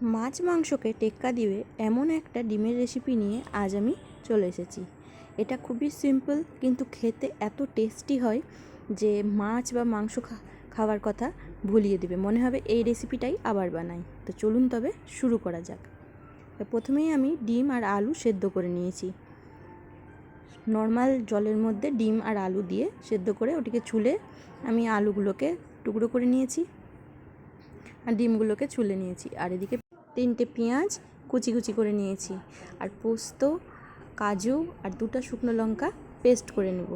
মাছ মাংসকে টেক্কা দিয়ে এমন একটা ডিমের রেসিপি নিয়ে আজ আমি চলে এসেছি। এটা খুবই সিম্পল কিন্তু খেতে এত টেস্টি হয় যে মাছ বা মাংস খাওয়ার কথা ভুলিয়ে দেবে। মনে হবে এই রেসিপিটাই আবার বানাই। তো চলুন তবে শুরু করা যাক। প্রথমেই আমি ডিম আর আলু সেদ্ধ করে নিয়েছি। নর্মাল জলের মধ্যে ডিম আর আলু দিয়ে সেদ্ধ করে ওটিকে ছুলে আমি আলুগুলোকে টুকরো করে নিয়েছি। আর ডিমগুলোকে ছুলে নিয়েছি। আর এদিকে তিনটে পেঁয়াজ কুচি কুচি করে নিয়েছি। আর পোস্ত, কাজু আর দুটো শুকনো লঙ্কা পেস্ট করে নেব।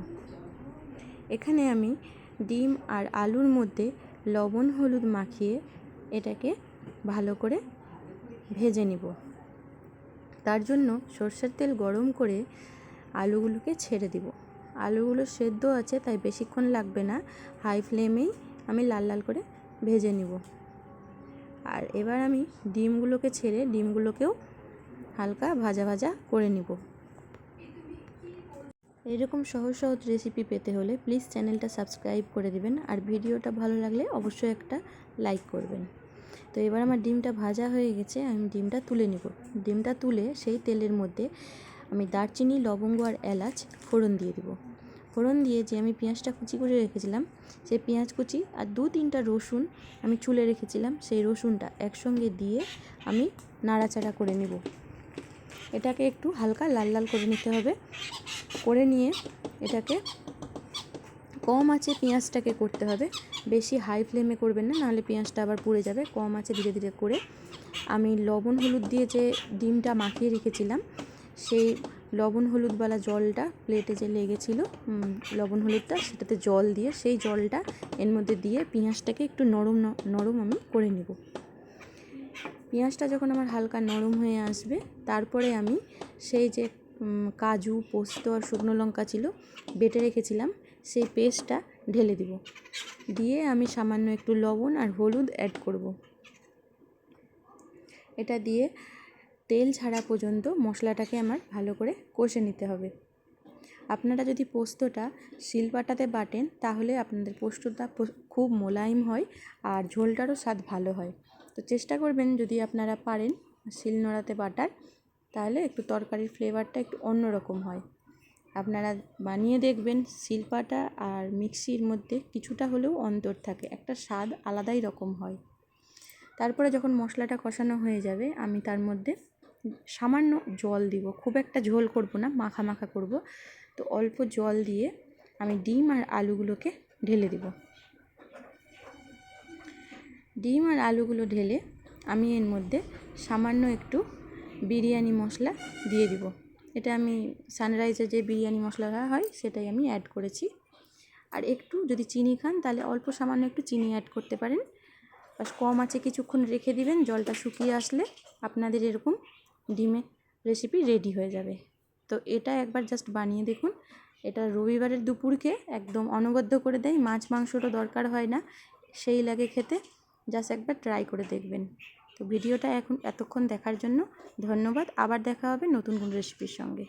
এখানে আমি ডিম আর আলুর মধ্যে লবণ, হলুদ মাখিয়ে এটাকে ভালো করে ভেজে নিব। তার জন্য সর্ষের তেল গরম করে আলুগুলোকে ছেড়ে দিব। আলুগুলো সেদ্ধ আছে, তাই বেশিক্ষণ লাগবে না। হাই ফ্লেমেই আমি লাল লাল করে ভেজে নিব। আর এবার আমি ডিমগুলোকে ছেড়ে ডিমগুলোকেও হালকা ভাজা ভাজা করে নিব। এরকম সহজ সহজ রেসিপি পেতে হলে প্লিজ চ্যানেলটা সাবস্ক্রাইব করে দিবেন আর ভিডিওটা ভালো লাগলে অবশ্যই একটা লাইক করবেন। তো এবার আমার ডিমটা ভাজা হয়ে গেছে, আমি ডিমটা তুলে নিব। ডিমটা তুলে সেই তেলের মধ্যে আমি দারচিনি, লবঙ্গ আর এলাচ ফোড়ন দিয়ে দিব। ফোড়ন দিয়ে যে আমি পেঁয়াজটা কুচি করে রেখেছিলাম, সেই পেঁয়াজ কুচি আর দু তিনটা রসুন আমি চুলে রেখেছিলাম, সেই রসুনটা একসঙ্গে দিয়ে আমি নাড়াচাড়া করে নেব। এটাকে একটু হালকা লাল লাল করে নিতে হবে। করে নিয়ে এটাকে কম আছে পেঁয়াজটাকে করতে হবে। বেশি হাই ফ্লেমে করবেন না, নাহলে পেঁয়াজটা আবার পুড়ে যাবে। কম আছে ধীরে ধীরে করে আমি লবণ হলুদ দিয়ে যে ডিমটা মাখিয়ে রেখেছিলাম, সেই লবণ হলুদওয়ালা জলটা প্লেটে যে লেগেছিল লবণ হলুদটা সেটাতে জল দিয়ে সেই জলটা এর মধ্যে দিয়ে পেঁয়াজটাকে একটু নরম নরম আমি করে নেব। পেঁয়াজটা যখন আমার হালকা নরম হয়ে আসবে, তারপরে আমি সেই যে কাজু, পোস্ত আর শুকনো লঙ্কা ছিল বেটে রেখেছিলাম, সেই পেস্টটা ঢেলে দিব। দিয়ে আমি সামান্য একটু লবণ আর হলুদ অ্যাড করব। এটা দিয়ে তেল ছাড়া পর্যন্ত মশলাটাকে আমার ভালো করে কষে নিতে হবে। আপনারা যদি পোস্তটা শিলপাটাতে বাটেন, তাহলে আপনাদের পোস্তটা খুব মোলায়েম হয় আর ঝোলটারও স্বাদ ভালো হয়। তো চেষ্টা করবেন যদি আপনারা পারেন শিল নোড়াতে বাটার, তাহলে একটু তরকারির ফ্লেভারটা একটু অন্যরকম হয়। আপনারা বানিয়ে দেখবেন শিলপাটা আর মিক্সির মধ্যে কিছুটা হলেও অন্তর থাকে, একটা স্বাদ আলাদাই রকম হয়। তারপরে যখন মশলাটা কষানো হয়ে যাবে, আমি তার মধ্যে সামান্য জল দিব, খুব একটা ঝোল করব না, মাখা মাখা করব। তো অল্প জল দিয়ে আমি ডিম আর আলুগুলোকে ঢেলে দিব। ডিম আর আলুগুলো ঢেলে আমি এর মধ্যে সামান্য একটু বিরিয়ানি মশলা দিয়ে দিব। এটা আমি সানরাইজের যে বিরিয়ানি মশলাটা হয়, সেটাই আমি অ্যাড করেছি। আর একটু যদি চিনি খান, তাহলে অল্প সামান্য একটু চিনি অ্যাড করতে পারেন। বাস কম আছে কিছুক্ষণ রেখে দিবেন, জলটা শুকিয়ে আসলে আপনাদের এরকম ডিমের রেসিপি রেডি হয়ে যাবে। তো এটা একবার জাস্ট বানিয়ে দেখুন। এটা রবিবারের দুপুরকে একদম অনবদ্য করে দেয়, মাছ মাংসটা দরকার হয় না, সেই লাগে খেতে। জাস্ট একবার ট্রাই করে দেখবেন। তো ভিডিওটা এখন এতক্ষণ দেখার জন্য ধন্যবাদ। আবার দেখা হবে নতুন কোন রেসিপির সঙ্গে।